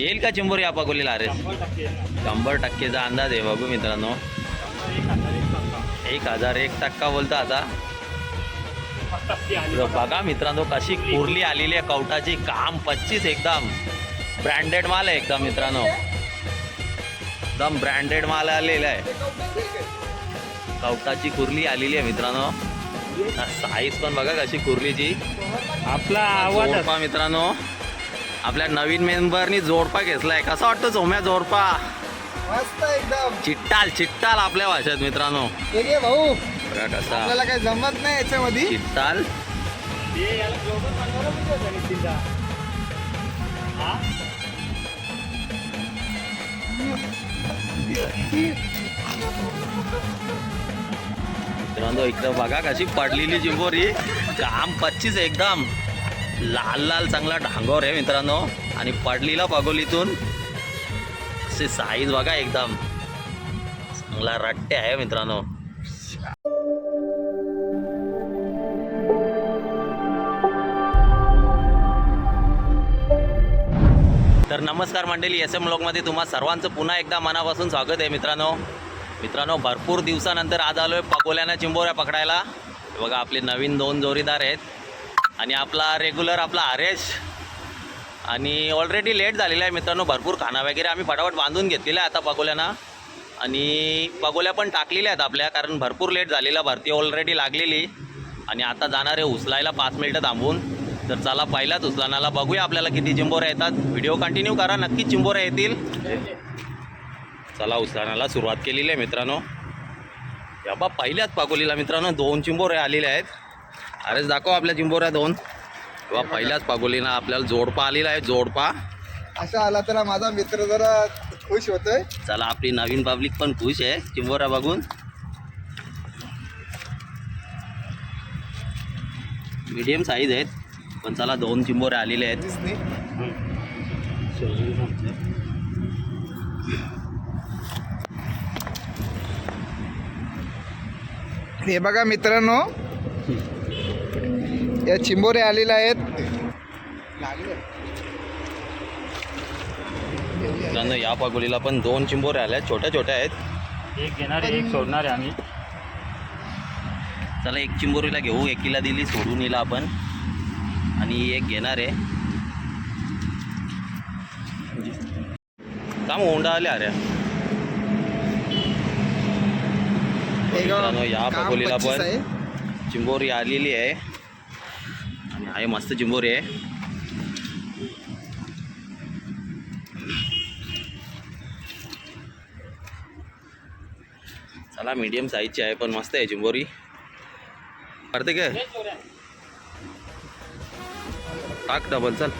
येईल का चिंबोरी या पाकोलीला अरे शंभर टक्केचा अंदाज आहे बघू मित्रांनो. एक हजार एक टक्का बोलतो आता. बघा मित्रांनो कशी कुर्ली आलेली आहे कवटाची. काम पच्चीस एकदम. ब्रँडेड माल आहे एकदम मित्रांनो. एकदम ब्रँडेड माल आलेला आहे. कवटाची कुर्ली आलेली आहे मित्रांनो. साईज पण बघा कशी कुर्लीची. आपला आवाज मित्रांनो. आपल्या नवीन मेंबरनी जोडपा घेतलाय. कसा वाटतो झोम्या जोडपा? मस्त एकदम. चिट्टाल चिट्टाल आपल्या भाषेत मित्रांनो. भाऊ. बघा कसा? आपल्याला काही जमत नाही याच्यामध्ये. चिट्टाल? मित्रांनो इकडं बघा कशी पडलेली चिंबोरी काम पच्चीस एकदम. लाल लाल चांगला ढांगोर आहे मित्रांनो. आणि पडलीला पागोलीतून असे साईज बघा एकदम. चांगला रट्टे आहे मित्रांनो. तर नमस्कार मंडळी एस एम ब्लॉगमध्ये तुम्हा सर्वांचं पुन्हा एकदा मनापासून स्वागत आहे मित्रांनो. मित्रांनो भरपूर दिवसानंतर आज आलो आहे पकोल्याना चिंबोऱ्या पकडायला. बघा आपले नवीन दोन जोरीदार आहेत. आणि आपला रेग्युलर आपला हरेश आणि ऑलरेडी लेट झालेला आहे मित्रांनो भरपूर खाना वगैरे आम्ही फटाफट बांधून घेतलेला आहे आता पकोल्याना आणि पगोल्या पण टाकलेल्या आहेत आपल्या कारण भरपूर लेट झालेला भरती ऑलरेडी लागलेली. आणि आता जाणार आहे उचलायला पाच मिनटं थांबून. तर चला पहिल्याच उचलानाला बघूया आपल्याला किती चिंबोऱ्या येतात. व्हिडिओ कंटिन्यू करा नक्कीच चिंबोऱ्या येतील. चला उचलानाला सुरुवात केलेली आहे मित्रांनो. या बा पहिल्याच पागोलीला मित्रांनो दोन चिंबोऱ्या आलेल्या आहेत. अरेच दाखव आपल्या चिंबोऱ्या दोन. किंवा पहिल्याच पागोलीना आपल्याला जोडपा आलेला आहे जोडपा. असा आला तर माझा मित्र जरा खुश होतोय. चला आपली नवीन पब्लिक पण खुश आहे चिंबोऱ्या बघून. मीडियम साईज आहेत पण चला दोन चिंबोऱ्या आलेले आहेत. हे बघा मित्रांनो या चिंबोरे आलेल्या आहेत. मित्रांनो या पागोलीला पण दोन चिंबोऱ्या आल्या आहेत. छोट्या छोट्या आहेत. एक घेणार आहे, एक सोडणार आहे आम्ही. चला एक चिंबोरीला घेऊ. एकीला दिली सोडून येईल आपण. आणि एक घेणार आहे. काम होंडा आल्या अरे या पकोलीला 25 पण. चिंबोरी आलेली आहे. आहे मस्त चिंबोरी आहे. चला मीडियम साईजची आहे पण मस्त आहे चिंबोरी करते काय? टाक डबल चल.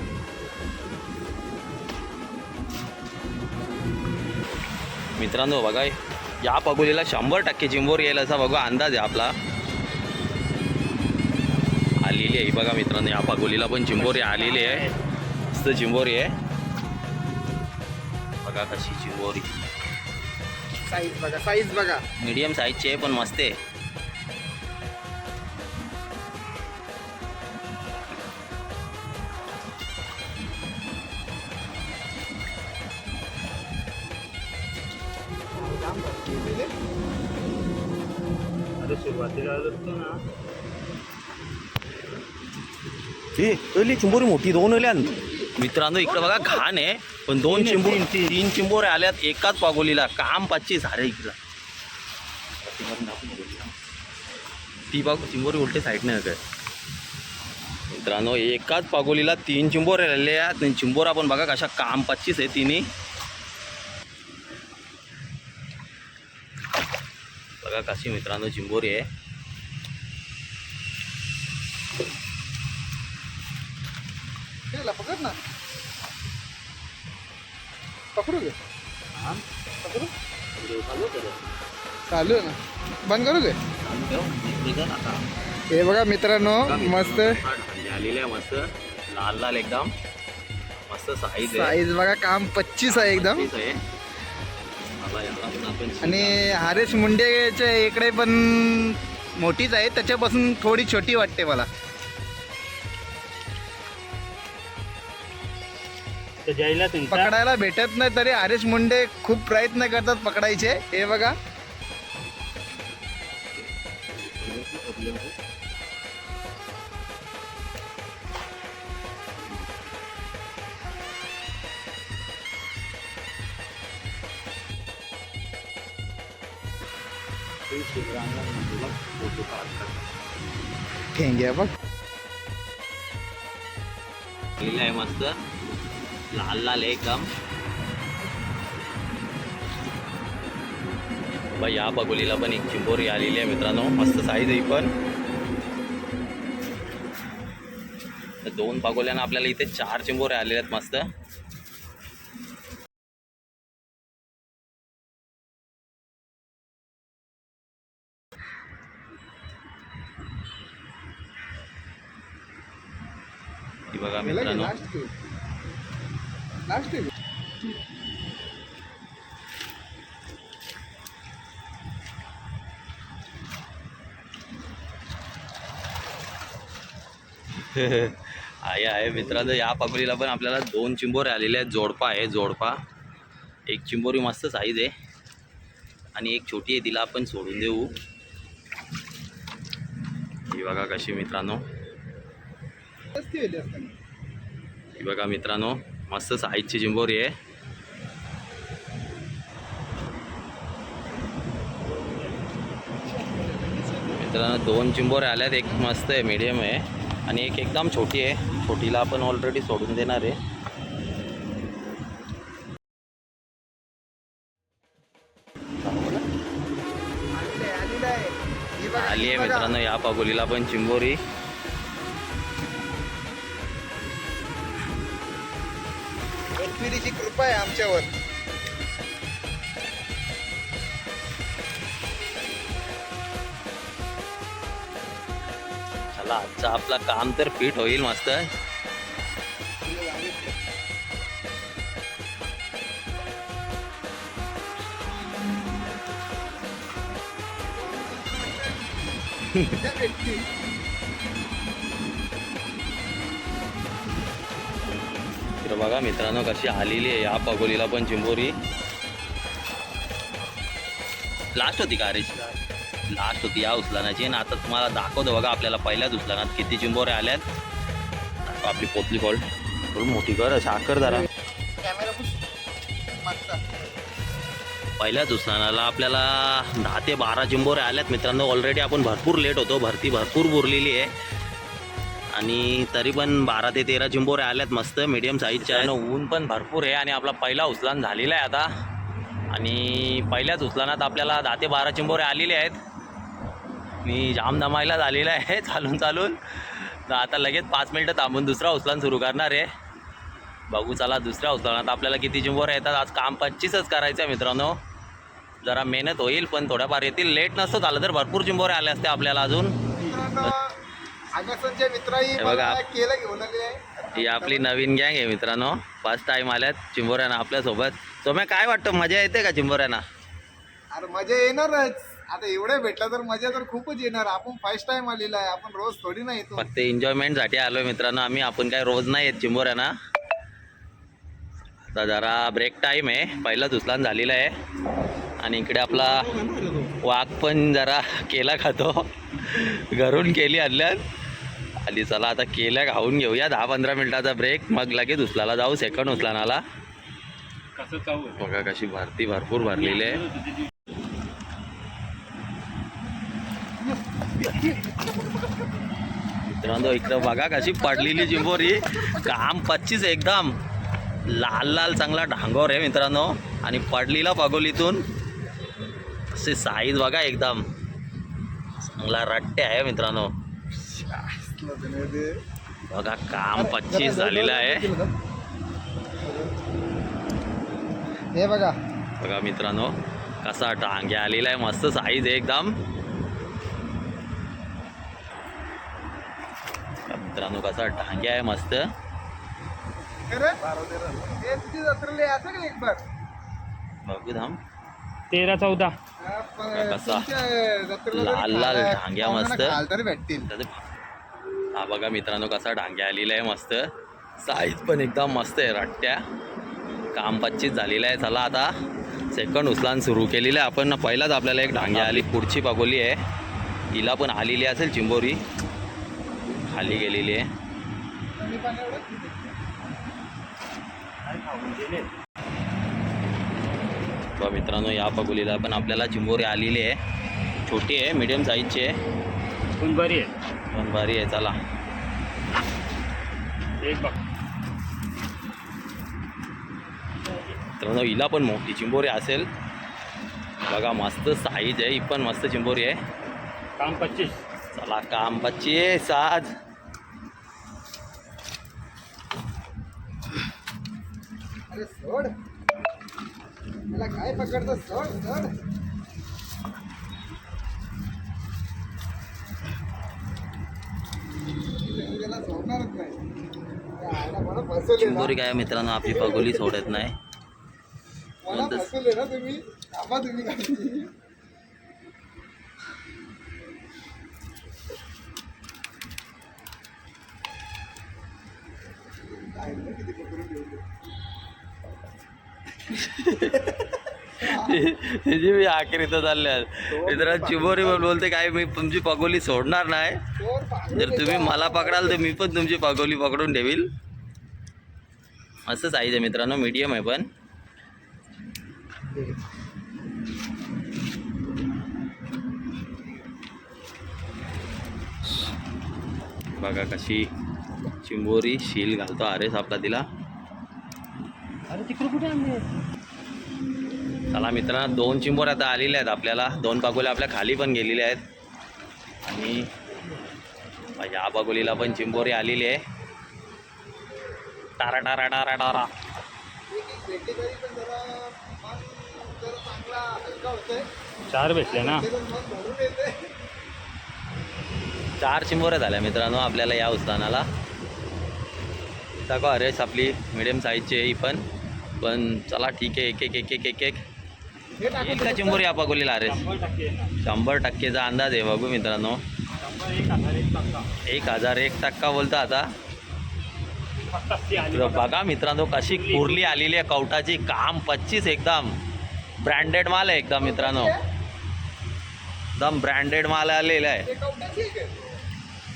मित्रांनो बघा या पगोलीला शंभर टक्के चिंबोरी येईल असा बघा अंदाज आहे आपला. आहे. ही बघा मित्रांनो या पगोलीला पण चिंबोरी आलेली आहे. मस्त चिंबोरी आहे. बघा कशी चिंबोरी. साईज बघा साईज बघा. मीडियम साईजची आहे पण मस्त आहे. पहिली चिंबोरी मोठी दोन आल्या मित्रांनो इकडे बघा घाण आहे पण दोन तीन चिंबोरी तीन, तीन. तीन चिंबोरे आल्यात एकाच पागोलीला काम पच्चीस अरे इकडं ती बाग चिंबोरी उलटे साईडने आहे काय मित्रांनो एकाच पागोलीला तीन चिंबोरे राहिले आहेत आणि चिंबोरा पण बघा कशा काम पच्चीस आहे तिन्ही बघा कशी मित्रांनो चिंबोरी आहे याला पकड ना. पकडू घे पकडू. चालू आहे ना. बंद करू घे हे बघा मित्रांनो मस्त. झालेले मस्त. लाल लाल एकदम. मस्त साईज साईज बघा काम पच्चीस आहे एकदम. आणि हरेश मुंडेच्या इकडे पण मोठीच आहे. त्याच्यापासून थोडी छोटी वाटते मला. तर जायला तुमचा. पकडायला भेटत नाही तरी हरीश मुंडे खूप प्रयत्न करतात पकडायचे. हे बघा. ठेंगे बघ. लिहिलं आहे मस्त. लाल लाल एकदम। बाई या बगोलीला पण एक चिंबोरी आलेली आहे मित्रांनो. मस्त साईज आहे पण. दोन पागोल्यानं आपल्याला इथे चार चिंबोरे आलेले आहेत मस्त. ही बघा मित्रांनो. आहे आहे. मित्रांनो या पाकोलीला पण आपल्याला दोन चिंबोरे आलेले आहेत. जोडपा आहे जोडपा. एक चिंबोरी मस्त साईज आहे. आणि एक छोटी आहे तिला आपण सोडून देऊ. ही बघा कशी मित्रांनो. ही बघा मित्रांनो. मस्त साईजची चिंबोरी आहे. मित्रांनो दोन चिंबोरे आल्यात. एक मस्त आहे मीडियम आहे. आणि एक एकदम छोटी आहे. छोटीला आपण ऑलरेडी सोडून देणार आहे. आली आहे मित्रांनो या पागोलीला पण चिंबोरी पृथ्वीची कृपा आहे आमच्यावर. चला आजचं आपलं काम तर फिट होईल मस्त. बघा मित्रांनो कशी आलेली आहे. या पगोलीला पण चिंबोरी. लास्ट होती का अरे लास्ट होती. या उचलानाची आणि आता तुम्हाला दाखवतो बघा आपल्याला पहिल्याच उचलानात किती चिंबोरे आल्यात. आपली पोतली कॉल थोडी मोठी कर साखर जरा. पहिल्याच उस्मानाला आपल्याला दहा ते बारा चिंबोरे आल्यात मित्रांनो. ऑलरेडी आपण भरपूर लेट होतो. भरती भरपूर बुरलेली आहे. आणि तरी पण बारा ते तेरा चिंबोरे आल्यात मस्त मिडियम साईजच्या आहे ऊन पण भरपूर आहे आणि आपला पहिला उचलान झालेला आहे आता. आणि पहिल्याच उचलानात आपल्याला दहा ते बारा चिंबोरे आलेले आहेत. मी जाम दमायला झालेला आहे चालून चालून. तर आता लगेच पाच मिनटं थांबून दुसरा उचलान सुरू करणार आहे. बघू चला दुसऱ्या उचलानात आपल्याला किती चिंबोऱ्या येतात. आज काम पच्चीसच करायचं आहे मित्रांनो. जरा मेहनत होईल पण थोड्याफार येतील. लेट नसतं झालं तर भरपूर चिंबोऱ्या आल्या असत्या आपल्याला अजून. मित्रही हे बघा. मला केलं घेऊन आले. आहे ही आपली नवीन गँग आहे मित्रांनो. फर्स्ट टाईम आल्यात चिंबोऱ्यानं आपल्यासोबत सोम्या काय वाटतं? मजा येते का चिंबोऱ्याना अरे मजा येणारच. आता एवढं भेटलं तर मजा तर खूपच येणार. आपण फर्स्ट टाइम आलेला आहे. आपण रोज थोडी ना येतो. फक्त एन्जॉयमेंटसाठी आलो मित्रांनो आम्ही. आपण काय रोज नाही येत चिंबोऱ्याना आता जरा ब्रेक टाईम आहे. पहिलाच उचलान झालेला आहे. आणि इकडे आपला वाघ पण जरा केला खातो. घरून केली आणल्यात आली चला आता केल्या खाऊन घेऊया. दहा पंधरा मिनिटाचा ब्रेक मग लगेच उचलाला जाऊ. सेकंड उचलानाला कसं बघा कशी भरती भरपूर भरलेली आहे. मित्रांनो इकडं बघा कशी पडलेली चिंबोरी काम पच्चीस एकदम. लाल लाल चांगला डांगोर आहे मित्रांनो. आणि पडलेला पगोलीतून असे साईज बघा एकदम. चांगला रट्टे आहे मित्रांनो. बघा काम पच्चीस झालेलं आहे. हे बघा. बघा मित्रांनो कसा डांगे आलेला आहे मस्त साईज आहे एकदम. मित्रांनो कसा डांगे आहे मस्त. बघू थांब. तेरा चौदा. कसा? लाल लाल पाहुण्यांना मस्त. भेटतील. हा बघा मित्रांनो कसा डांगे आलेला आहे मस्त. साईज पण एकदम मस्त आहे रट्ट्या. काम पच्चीस झालेलं आहे. चला आता सेकंड उचलान सुरू केलेलं आहे. आपण पहिलाच आपल्याला एक डांगी आली. पुढची पागोली आहे. हिला पण आलेली असेल चिंबोरी. खाली गेलेली आहे. बघा मित्रांनो या पगोलीला पण आपल्याला चिंबोरी आलेली आहे. छोटी आहे मीडियम साईजची आहे. पण बरी आहे. पण भारी आहे चला. एक बघ. मित्रांनो हिला पण मोठी चिंबोरी असेल. बघा मस्त साईज आहे ही पण मस्त चिंबोरी आहे. काम पच्चीस. चला काम पच्चीस आज. अरे सोड. काय पकडतो? त्याला सोडणारच नाही. ना. चिंबोरी काय मित्रांनो आपली पगोली सोडत नाही. मला फसवले ना तुम्ही. थांबा तुम्ही काही आईला किती पकडून ठेवले. त्याची मी आखिरीत चालले मित्रांनो चिंबोरी पण बोलते काय मी तुमची पगोली सोडणार नाही. जर तुम्ही मला पकडाल तर मी पण तुमची पगोली पकडून ठेवील. मस्त साईज आहे मित्रांनो मीडियम आहे पण. बघा कशी चिंबोरी शील घालतो आरेस आपला तिला. तिकडे कुठे आणले? चला मित्रांनो दोन चिंबोऱ्या आता आलेल्या आहेत आपल्याला. दोन पागोल्या आपल्या खाली पण गेलेल्या आहेत. आणि या बागोलीला पण चिंबोरी आलेली आहे. टारा टारा टारा टारा. चार भेटले ना? चार चिंबोऱ्या झाल्या मित्रांनो आपल्याला या उस्तानाला. दाखवा अरेस आपली मिडियम साईजची आहे ही पण. पण चला ठीक आहे एक एक एक एक एक एक. येईल का चिंबोरी या पागोलीला अरेस शंभर टक्केचा अंदाज आहे बघू मित्रांनो. एक हजार एक टक्का. एक एक बोलता आता. बघा. मित्रांनो कशी कुरली आलेली आहे कवटाची काम पच्चीस एकदम. ब्रँडेड माल आहे एकदम मित्रांनो. एकदम ब्रँडेड माल आलेला आहे?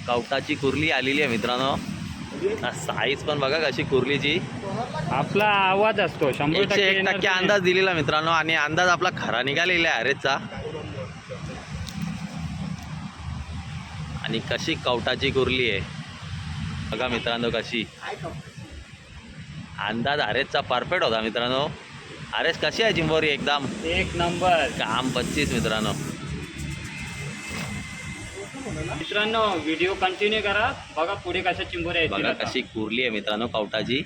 कवटाची कुर्ली आलेली आहे मित्रांनो. साईज पण बघा कशी कुर्लीची. आपला आवाज असतो शंभर एकशे टक्के एक टक्के. अंदाज दिलेला मित्रांनो आणि अंदाज आपला खरा निघालेला आहे अरेचा आणि कशी कवटाची कुर्ली आहे. बघा मित्रांनो कशी? अंदाज अरेसचा परफेक्ट होता मित्रांनो. अरेस कशी आहे चिंबोरी एकदम? एक नंबर. काम पच्चीस मित्रांनो. मित्रांनो व्हिडिओ कंटिन्यू करा. बघा पुढे कशा चिंबोऱ्या बघा. कशी कुरली आहे मित्रांनो कवटाची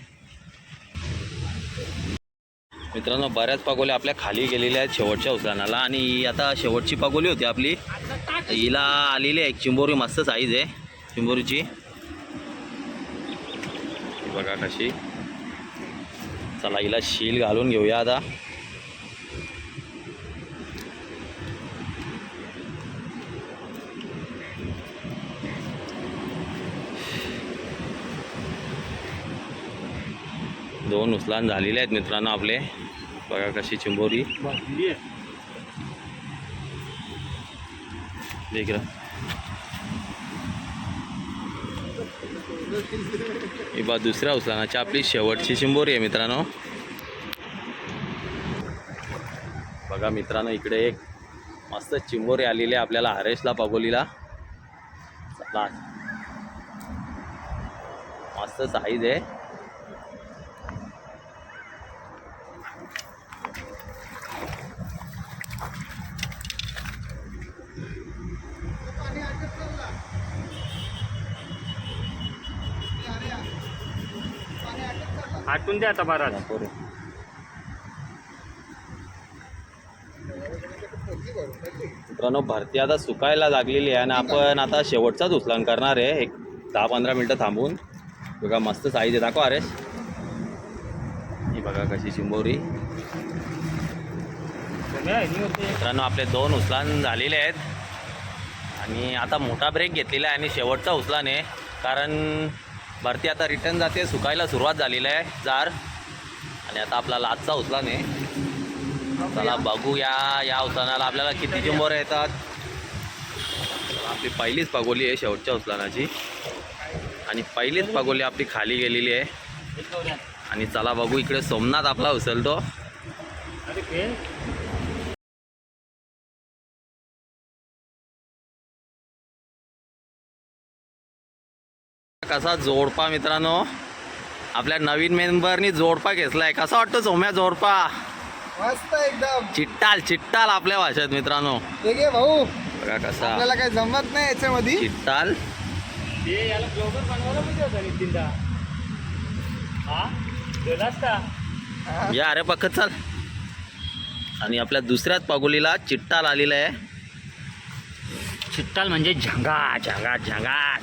मित्रांनो बऱ्याच पागोल्या आपल्या खाली गेलेल्या आहेत शेवटच्या उसानाला आणि ही आता शेवटची पागोली होती आपली. हिला आलेली आहे चिंबोरी मस्त साईज आहे चिंबोरीची. बघा कशी. चला हिला शील घालून घेऊया आता. दोन उचलान झालेले आहेत मित्रांनो आपले. बघा कशी चिंबोरी. देख ही बा दुसऱ्या उचलानाची आपली शेवटची चिंबोरी आहे मित्रांनो. बघा मित्रांनो इकडे एक मस्त चिंबोरी आलेली आहे आपल्याला हरेशला पागोलीला मस्त साईज आहे पाणी आटत चालला. अरे, अरे. पाणी आटत चालला. आटून द्या आता बारा. मित्रांनो भरती आता सुकायला लागलेली आहे आणि आपण आता शेवटचाच उचलन करणार आहे. एक दहा पंधरा मिनटं थांबून. बघा मस्त साईज आहे. दाखवा अरे ही बघा कशी चिंबोरी मित्रांनो आपले दोन उचलान झालेले आहेत. आणि आता मोठा ब्रेक घेतलेला आहे आणि शेवटचा उचलान आहे. कारण भरती आता रिटर्न जाते. सुकायला सुरुवात झालेली आहे. जार. आणि आता आपला लाचचा उचला नाही. चला बघूया या. उचलानाला आपल्याला किती चिंबोरे येतात. आपली पहिलीच पगोली आहे शेवटच्या उचलानाची. आणि पहिलीच पगोली आपली खाली गेलेली आहे. आणि चला बघू इकडे सोमनाथ आपला उचलतो. कसा जोडपा मित्रांनो. आपल्या नवीन मेंबरनी जोडपा घेतलाय कसा वाटतो सोम्या जोडपा? मस्त एकदम. चिट्टाल चिट्टाल आपल्या भाषेत मित्रांनो. भाऊ. बघा कसा. आपल्याला काही जमत नाही याच्यामध्ये. चिट्टाल. या अरे पक्कत चाल. आणि आपल्या दुसऱ्याच पागोलीला चिट्टाल आलेला आहे. चित्ताल म्हणजे झंगा झंगा झंगा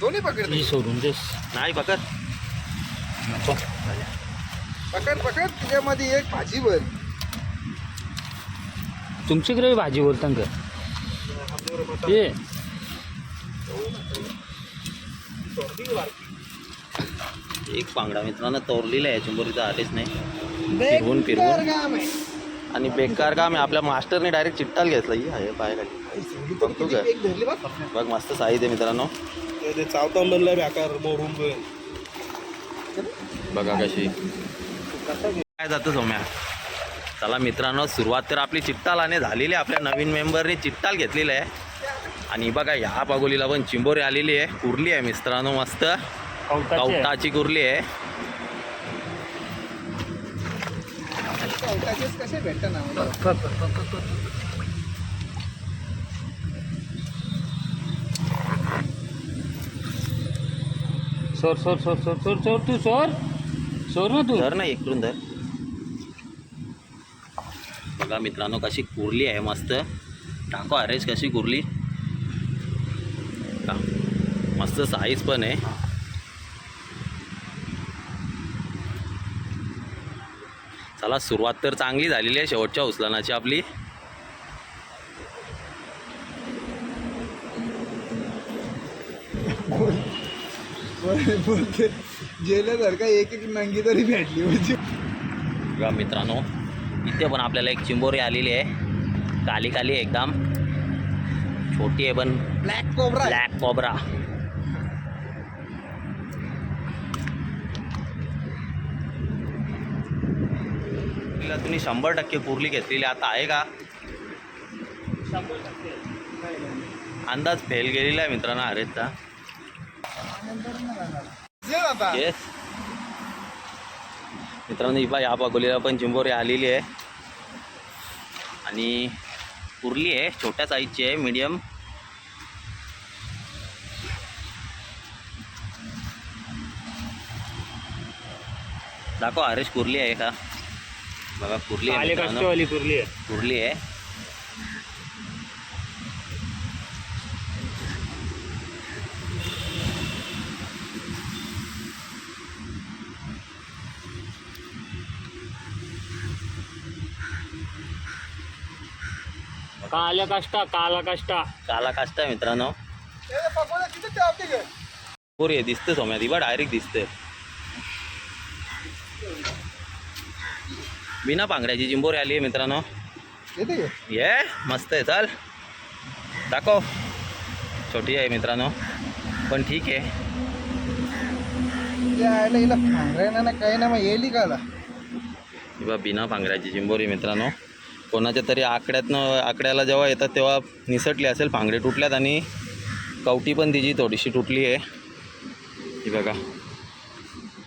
दोन्ही पकड सोडून देस. नाही पकड. नको. पकड पकड. तुझ्यामध्ये एक भाजी भर. तुमच्याकडे भाजी बोलता का? ये. एक पांगडा मित्रांनो तोरलेला आहे. चिंबोरीचा आलेच नाही. फिरवून फिरवून. बेकार काम आहे. आणि बेकार काम आहे. आपल्या मास्टरने डायरेक्ट चिट्टाल घेतला. ही आहे पायाखाली बघतो बघ मस्त साईज आहे मित्रांनो. ते चावता म्हणलं बेकार मोरून बघा कशी. काय जातं सोम्या? चला मित्रांनो सुरुवात तर आपली चिट्टालाने झालेली आहे. आपल्या नवीन मेंबरने चिट्टाल घेतलेलं आहे. आणि बघा ह्या पागोलीला पण चिंबोरी आलेली आहे. कुर्ली आहे मित्रांनो मस्त. कवटाची कुर्ली आहे. कसे भेटतं सोर सोर सोर सोर सोर सोर तू सोर. सोर ना तू. धर ना इकडून धर. बघा मित्रांनो कशी कुरली आहे मस्त. टाको अरेंज कशी कुरली. मस्त साईज पण आहे. चला सुरुवात तर चांगली झालेली आहे शेवटच्या उचलनाची आपली. गेल्यासारखा एक एक नंगी तरी भेटली म्हणजे. बघा मित्रांनो इथे पण आपल्याला एक चिंबोरी आलेली आहे. काली काली एकदम. छोटी आहे पण ब्लॅक कोबरा ब्लॅक कोबरा तिला तुम्ही शंभर टक्के कुर्ली घेतलेली. आता आहे का? अंदाज फेल गेलेला आहे मित्रांनो आता येस मित्रांनो ही या पागोलीला पण चिंबोरी आलेली आहे. आणि कुर्ली आहे छोट्या साईजची आहे मीडियम दाखव हरेश कुर्ली आहे का? बघा कुर्ली आहे. कुर्ली आहे. काल्या कष्टा काला कष्टा काला काष्ट मित्रांनो. हे पोरी दिसते सोम्या ती बा डायरेक्ट दिसते. बिना पांगड्याची चिंबोरी आली आहे मित्रांनो. ये मस्त आहे चल. दाखव. छोटी आहे मित्रांनो पण ठीक आहे. यायला हिला फांगरायना ना काही ना मग येईल बिना पांगड्याची चिंबोरी मित्रांनो. कोणाच्या तरी आकड्यातनं आकड्याला जेव्हा येतात तेव्हा निसटली असेल पांगडे तुटल्यात आणि कवटी पण तिची थोडीशी तुटली आहे. ही बघा.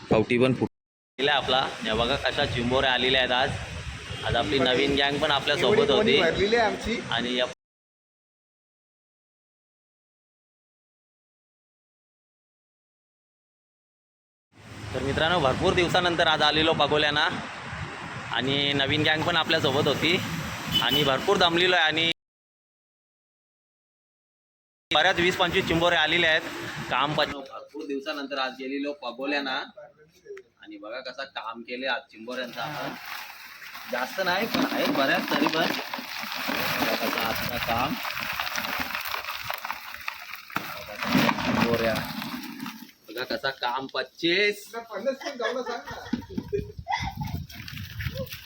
कवटी पण फुटलेला आहे आपला. या बघा कशा चिंबोऱ्या आलेल्या आहेत आज. आज आपली नवीन गँग पण आपल्यासोबत होती. आमची. आणि या तर मित्रांनो भरपूर दिवसानंतर आज आलेलो पागोल्यांना आणि नवीन गँग पण आपल्यासोबत होती. आणि भरपूर दमलेलो आहे आणि बऱ्याच वीस पंचवीस चिंबोरे आलेले आहेत. काम पण भरपूर दिवसानंतर आज गेलेलो पगोल्यांना आणि बघा कसा काम केले आज चिंबोऱ्यांचा आपण. जास्त नाही पण आहे बऱ्याच तरी पण. बघा कसं आजचं काम. चिंबोऱ्या. बघा कसा काम पच्चीस.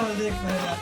आता रो- मिळालं